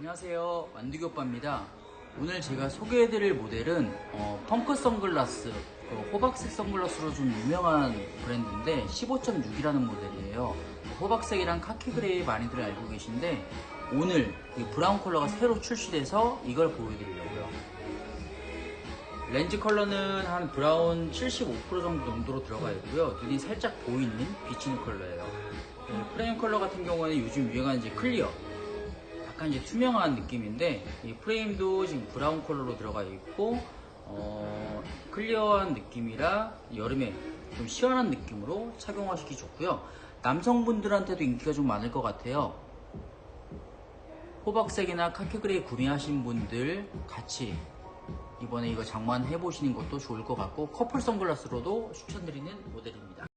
안녕하세요. 만두기 오빠입니다. 오늘 제가 소개해드릴 모델은 어, 펑크 선글라스 그 호박색 선글라스로 좀 유명한 브랜드인데 15.6이라는 모델이에요. 호박색이랑 카키 그레이 많이들 알고 계신데 오늘 이 브라운 컬러가 새로 출시돼서 이걸 보여드리려고요. 렌즈 컬러는 한 브라운 75% 정도 농도로 들어가 있고요. 눈이 살짝 보이는 비치는 컬러예요. 네, 프레임 컬러 같은 경우에는 요즘 유행하는 클리어 약간 이제 투명한 느낌인데 이 프레임도 지금 브라운 컬러로 들어가 있고 어, 클리어한 느낌이라 여름에 좀 시원한 느낌으로 착용하시기 좋고요. 남성분들한테도 인기가 좀 많을 것 같아요. 호박색이나 카키그레이 구매하신 분들 같이 이번에 이거 장만해 보시는 것도 좋을 것 같고 커플 선글라스로도 추천드리는 모델입니다